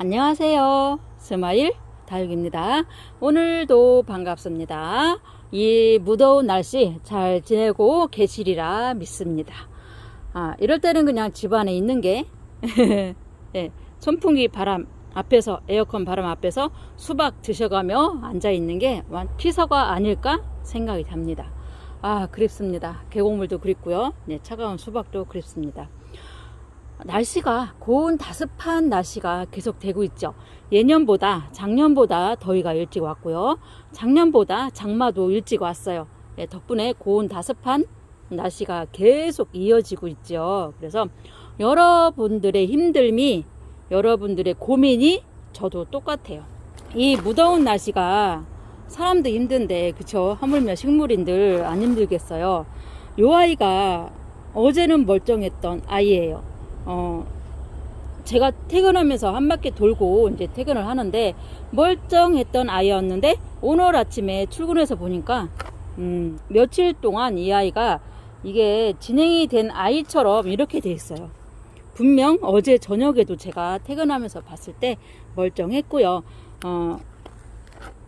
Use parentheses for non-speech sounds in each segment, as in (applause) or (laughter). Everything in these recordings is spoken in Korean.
안녕하세요. 스마일 다육입니다. 오늘도 반갑습니다. 이 무더운 날씨 잘 지내고 계시리라 믿습니다. 아, 이럴 때는 그냥 집 안에 있는 게, (laughs) 예, 선풍기 바람 앞에서, 에어컨 바람 앞에서 수박 드셔가며 앉아 있는 게 완- 피서가 아닐까 생각이 됩니다. 아, 그립습니다. 계곡물도 그립고요. 네, 차가운 수박도 그립습니다. 날씨가 고온 다습한 날씨가 계속 되고 있죠. 예년보다 작년보다 더위가 일찍 왔고요. 작년보다 장마도 일찍 왔어요. 예, 덕분에 고온 다습한 날씨가 계속 이어지고 있죠. 그래서 여러분들의 힘듦이 여러분들의 고민이 저도 똑같아요. 이 무더운 날씨가 사람도 힘든데 그쵸 하물며 식물인들 안 힘들겠어요. 요 아이가 어제는 멀쩡했던 아이예요. 어, 제가 퇴근하면서 한 바퀴 돌고 이제 퇴근을 하는데 멀쩡했던 아이였는데 오늘 아침에 출근해서 보니까 음, 며칠 동안 이 아이가 이게 진행이 된 아이처럼 이렇게 돼 있어요. 분명 어제 저녁에도 제가 퇴근하면서 봤을 때 멀쩡했고요. 어,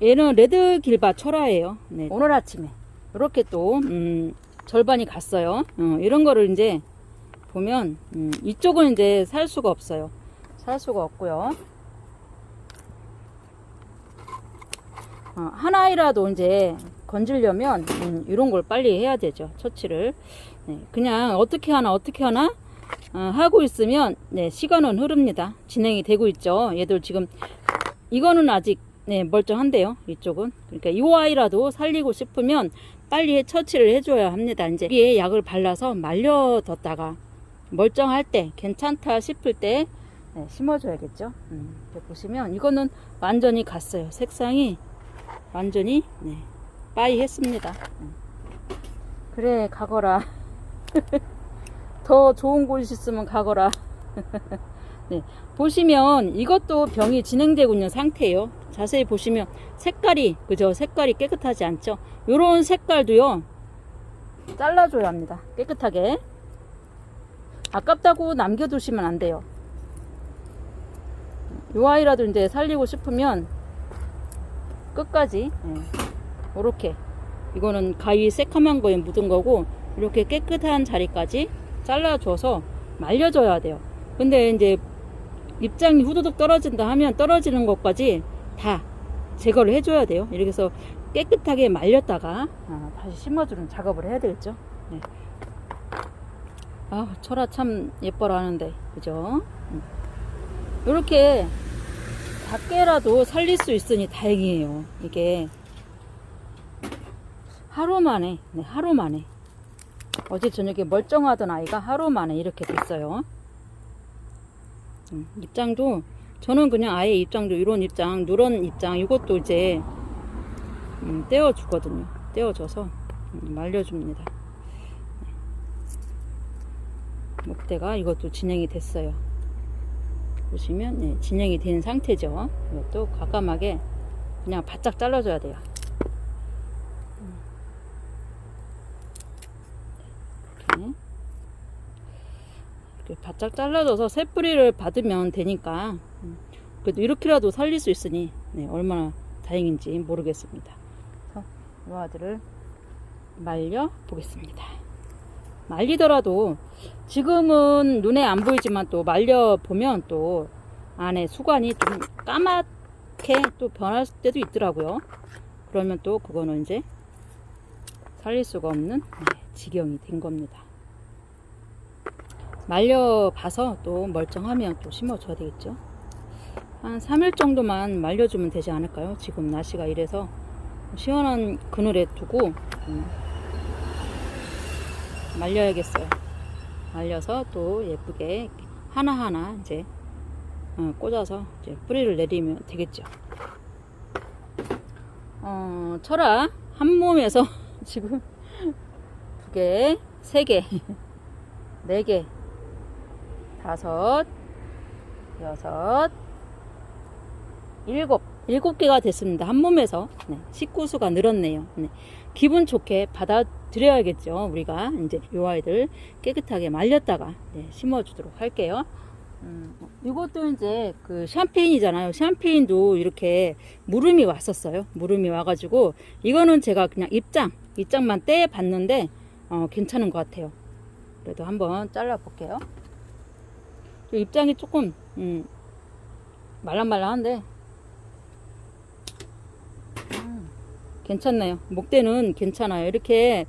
얘는 레드 길바 철화예요. 네, 오늘 아침에 이렇게 또 음, 절반이 갔어요. 어, 이런 거를 이제 보면 음, 이쪽은 이제 살 수가 없어요. 살 수가 없고요. 어, 하나이라도 이제 건지려면 음, 이런 걸 빨리 해야 되죠. 처치를. 네, 그냥 어떻게 하나 어떻게 하나 어, 하고 있으면 네, 시간은 흐릅니다. 진행이 되고 있죠. 얘들 지금 이거는 아직 네, 멀쩡한데요. 이쪽은. 그러니까 이 아이라도 살리고 싶으면 빨리 처치를 해줘야 합니다. 이제 위에 약을 발라서 말려뒀다가 멀쩡할 때 괜찮다 싶을 때 네, 심어줘야겠죠. 음, 보시면 이거는 완전히 갔어요. 색상이 완전히 네, 빠이 했습니다. 음. 그래 가거라. (laughs) 더 좋은 곳이 있으면 가거라. (laughs) 네, 보시면 이것도 병이 진행되고 있는 상태예요. 자세히 보시면 색깔이 그죠? 색깔이 깨끗하지 않죠? 요런 색깔도요. 잘라줘야 합니다. 깨끗하게. 아깝다고 남겨두시면 안 돼요. 요 아이라도 이제 살리고 싶으면 끝까지 이렇게 이거는 가위 새카만 거에 묻은 거고 이렇게 깨끗한 자리까지 잘라줘서 말려줘야 돼요. 근데 이제 입장이 후두둑 떨어진다 하면 떨어지는 것까지 다 제거를 해줘야 돼요. 이렇게 해서 깨끗하게 말렸다가 아, 다시 심어주는 작업을 해야 되겠죠. 네. 아, 철아 참 예뻐라 하는데, 그죠? 이렇게 작게라도 살릴 수 있으니 다행이에요. 이게 하루 만에, 네, 하루 만에. 어제 저녁에 멀쩡하던 아이가 하루 만에 이렇게 됐어요. 음, 입장도, 저는 그냥 아예 입장도 이런 입장, 누런 입장, 이것도 이제, 음, 떼어 주거든요. 떼어 줘서, 음, 말려 줍니다. 목대가 이것도 진행이 됐어요. 보시면 네, 진행이 된 상태죠. 이것도 과감하게 그냥 바짝 잘라줘야 돼요. 이렇게, 이렇게 바짝 잘라줘서 새 뿌리를 받으면 되니까 음, 그래도 이렇게라도 살릴 수 있으니 네, 얼마나 다행인지 모르겠습니다. 그래서 이 아들을 말려 보겠습니다. 말리더라도 지금은 눈에 안 보이지만 또 말려 보면 또 안에 수관이 좀 까맣게 또 변할 때도 있더라고요. 그러면 또 그거는 이제 살릴 수가 없는 네, 지경이 된 겁니다. 말려 봐서 또 멀쩡하면 또 심어줘야 되겠죠. 한 3일 정도만 말려주면 되지 않을까요? 지금 날씨가 이래서 시원한 그늘에 두고 음, 말려야겠어요. 말려서 또 예쁘게 하나하나 이제 어, 꽂아서 이제 뿌리를 내리면 되겠죠. 어, 철아 한 몸에서 (laughs) 지금 두 개, 세 개, (laughs) 네 개, 다섯, 여섯, 일곱, 일곱 개가 됐습니다. 한 몸에서 네, 식구수가 늘었네요. 네, 기분 좋게 받아 들여야겠죠. 우리가 이제 요 아이들 깨끗하게 말렸다가 네, 심어주도록 할게요. 음, 이것도 이제 그 샴페인이잖아요. 샴페인도 이렇게 무름이 왔었어요. 무름이 와가지고 이거는 제가 그냥 입장, 입장만 떼 봤는데 어, 괜찮은 것 같아요. 그래도 한번 잘라 볼게요. 입장이 조금 음, 말랑말랑한데 괜찮네요. 목대는 괜찮아요. 이렇게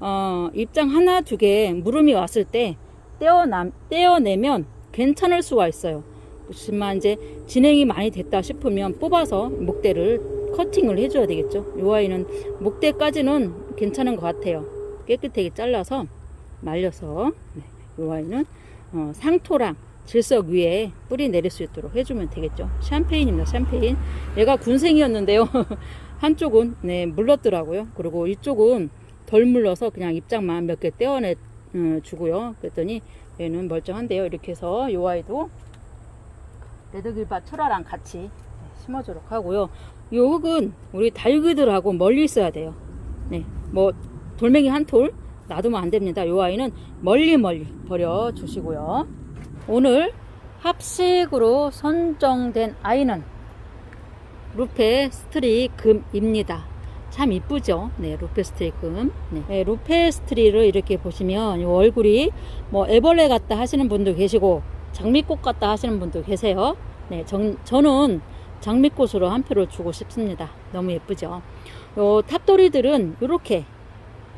어, 입장 하나 두 개 무름이 왔을 때 떼어남, 떼어내면 괜찮을 수가 있어요. 하지만 이제 진행이 많이 됐다 싶으면 뽑아서 목대를 커팅을 해줘야 되겠죠. 이 아이는 목대까지는 괜찮은 것 같아요. 깨끗하게 잘라서 말려서 네, 이 아이는 어, 상토랑 질석 위에 뿌리 내릴 수 있도록 해주면 되겠죠. 샴페인입니다. 샴페인. 얘가 군생이었는데요. (laughs) 한쪽은 네 물렀더라고요. 그리고 이쪽은 덜 물러서 그냥 입장만 몇 개 떼어내 어, 주고요. 그랬더니 얘는 멀쩡한데요. 이렇게 해서 이 아이도 레드길바 철화랑 같이 네, 심어주도록 하고요. 이 흙은 우리 다육이들하고 멀리 있어야 돼요. 네, 뭐 돌멩이 한 톨 놔두면 안 됩니다. 이 아이는 멀리 멀리 버려 주시고요. 오늘 합식으로 선정된 아이는 루페 스트리 금입니다. 참 이쁘죠? 네, 루페 스트리 금. 네, 네, 루페 스트리를 이렇게 보시면 이 얼굴이 뭐 애벌레 같다 하시는 분도 계시고 장미꽃 같다 하시는 분도 계세요. 네, 정, 저는 장미꽃으로 한 표를 주고 싶습니다. 너무 예쁘죠? 요 탑돌이들은 이렇게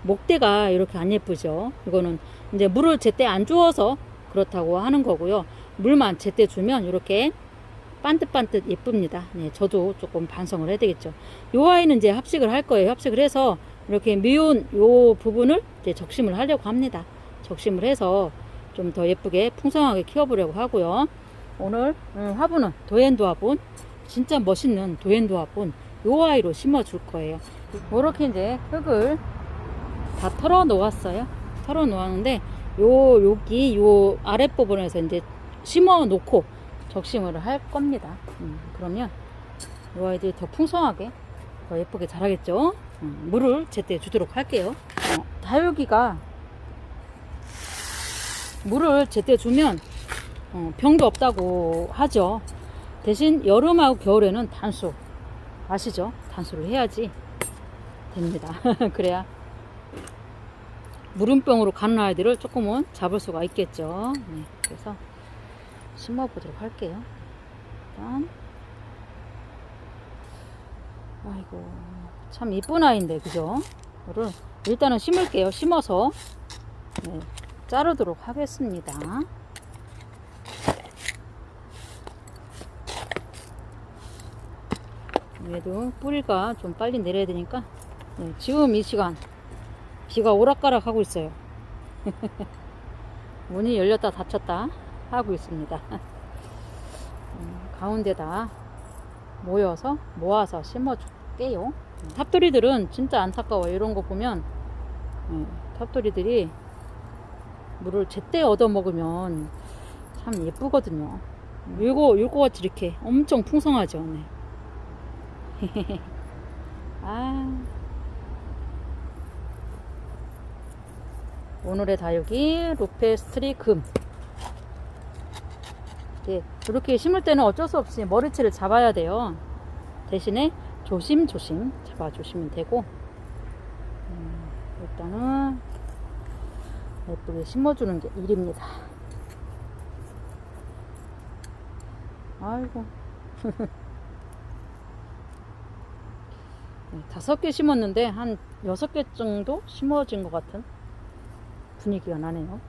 목대가 이렇게 안 예쁘죠? 이거는 이제 물을 제때 안 주어서 그렇다고 하는 거고요. 물만 제때 주면 이렇게 반듯반듯 예쁩니다. 네, 저도 조금 반성을 해야 되겠죠. 요 아이는 이제 합식을 할 거예요. 합식을 해서 이렇게 미운 요 부분을 이제 적심을 하려고 합니다. 적심을 해서 좀 더 예쁘게 풍성하게 키워보려고 하고요. 오늘 음, 화분은 도엔도 화분, 진짜 멋있는 도엔도 화분 요 아이로 심어줄 거예요. 이렇게 이제 흙을 다 털어 놓았어요. 털어 놓았는데 요 여기 요 아랫 부분에서 이제 심어 놓고 적심을 할 겁니다. 음, 그러면 이 아이들이 더 풍성하게 더 예쁘게 자라겠죠. 음, 물을 제때 주도록 할게요. 어, 다육이가 물을 제때 주면 어, 병도 없다고 하죠. 대신 여름하고 겨울에는 단수 아시죠? 단수를 해야지 됩니다. (laughs) 그래야 물음병으로 가는 아이들을 조금은 잡을 수가 있겠죠. 네, 그래서 심어 보도록 할게요. 일단 아이고 참 이쁜 아이인데 그죠? 이거를 일단은 심을게요. 심어서 네, 자르도록 하겠습니다. 얘도 뿌리가 좀 빨리 내려야 되니까 네, 지금 이 시간 비가 오락가락 하고 있어요. (laughs) 문이 열렸다 닫혔다 하고 있습니다. 음, 가운데다 모여서 모아서 심어줄게요. 탑돌이들은 진짜 안타까워요. 이런 거 보면 음, 탑돌이들이 물을 제때 얻어 먹으면 참 예쁘거든요. 요거 요거 같이 이렇게 엄청 풍성하죠. 네. (laughs) 아. 오늘의 다육이 루페스트리 금. 네, 이렇게 심을 때는 어쩔 수 없이 머리채를 잡아야 돼요. 대신에 조심조심 잡아주시면 되고, 음, 일단은 예쁘게 심어주는 게 일입니다. 아이고. (laughs) 네, 다섯 개 심었는데 한 여섯 개 정도 심어진 것 같은 분위기가 나네요.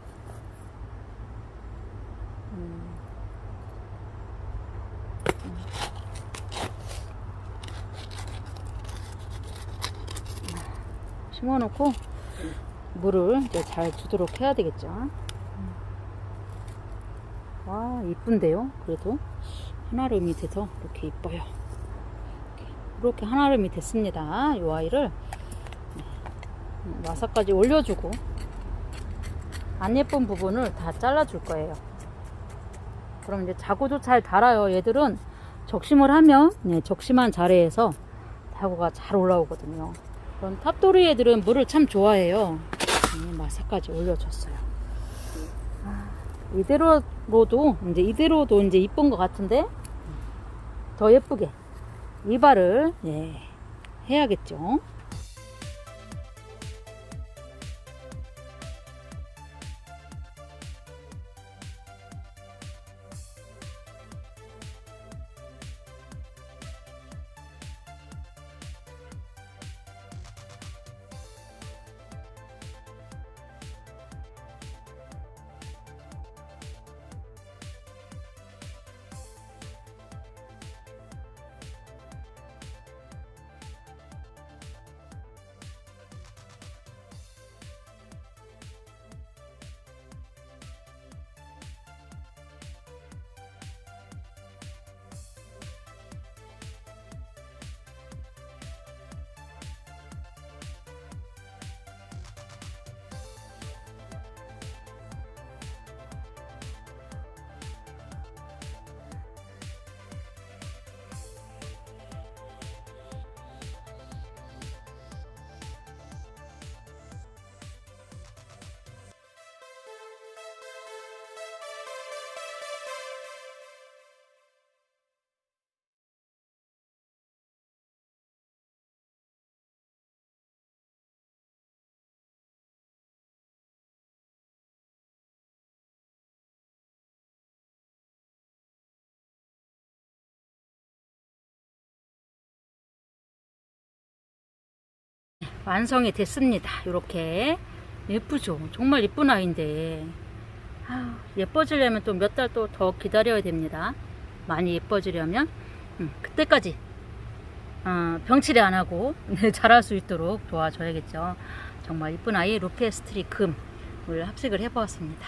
심어놓고 물을 이제 잘 주도록 해야 되겠죠. 와 이쁜데요. 그래도 하나름이 돼서 이렇게 이뻐요. 이렇게, 하나름이 됐습니다. 이 아이를 네. 와사까지 올려주고 안 예쁜 부분을 다 잘라줄 거예요. 그럼 이제 자구도 잘 달아요. 얘들은 적심을 하면 네, 적심한 자리에서 자구가 잘 올라오거든요. 그런 탑도리 애들은 물을 참 좋아해요. 네, 마사까지 올려줬어요. 아, 이대로로도 이제 이대로도 이제 이쁜 것 같은데 더 예쁘게 이발을 예, 해야겠죠. 완성이 됐습니다. 이렇게 예쁘죠. 정말 예쁜 아이인데 아, 예뻐지려면 또 몇 달 또 더 기다려야 됩니다. 많이 예뻐지려면 음, 그때까지 어, 병치레 안 하고 (laughs) 네, 자랄 수 있도록 도와줘야겠죠. 정말 이쁜 아이 루페스트리 금을 합식을 해보았습니다.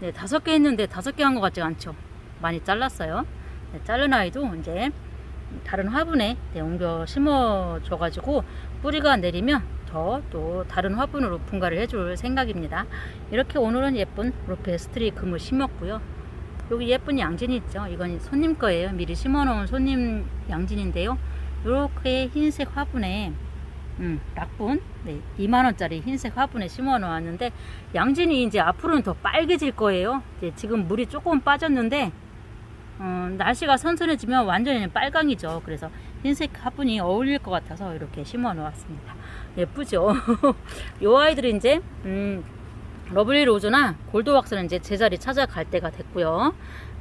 네, 다섯 개 했는데 다섯 개 한 것 같지 않죠? 많이 잘랐어요. 네, 자른 아이도 이제 다른 화분에 네, 옮겨 심어줘가지고 뿌리가 내리면 더 또 다른 화분으로 분갈을 해줄 생각입니다. 이렇게 오늘은 예쁜 로페스트리 금을 심었고요. 여기 예쁜 양진이 있죠. 이건 손님 거예요. 미리 심어놓은 손님 양진인데요. 이렇게 흰색 화분에 음, 락분 네, 2만원짜리 흰색 화분에 심어 놓았는데 양진이 이제 앞으로는 더 빨개질 거예요. 이제 지금 물이 조금 빠졌는데 어, 날씨가 선선해지면 완전히 빨강이죠. 그래서 흰색 화분이 어울릴 것 같아서 이렇게 심어 놓았습니다. 예쁘죠? (laughs) 요 아이들은 이제, 음, 러블리 로즈나 골드왁스는 이제 제자리 찾아갈 때가 됐고요.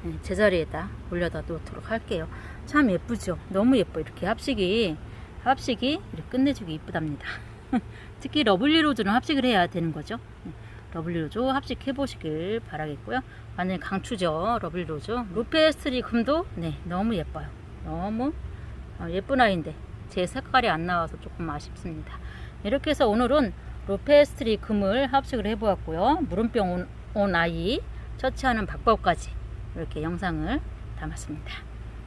네, 제자리에다 올려다 놓도록 할게요. 참 예쁘죠? 너무 예뻐. 이렇게 합식이, 합식이 이렇게 끝내주기 이쁘답니다. (laughs) 특히 러블리 로즈는 합식을 해야 되는 거죠. 네. 러블리 로즈 합식해 보시길 바라겠고요. 완전 강추죠. 러블리 로즈. 루페스트리 금도 네 너무 예뻐요. 너무 어, 예쁜 아이인데 제 색깔이 안 나와서 조금 아쉽습니다. 이렇게 해서 오늘은 루페스트리 금을 합식을 해보았고요. 물음병 온, 온 아이 처치하는 방법까지 이렇게 영상을 담았습니다.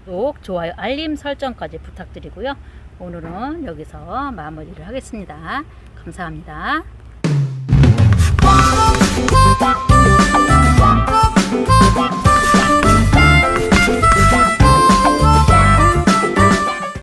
구독, 좋아요, 알림 설정까지 부탁드리고요. 오늘은 여기서 마무리를 하겠습니다. 감사합니다.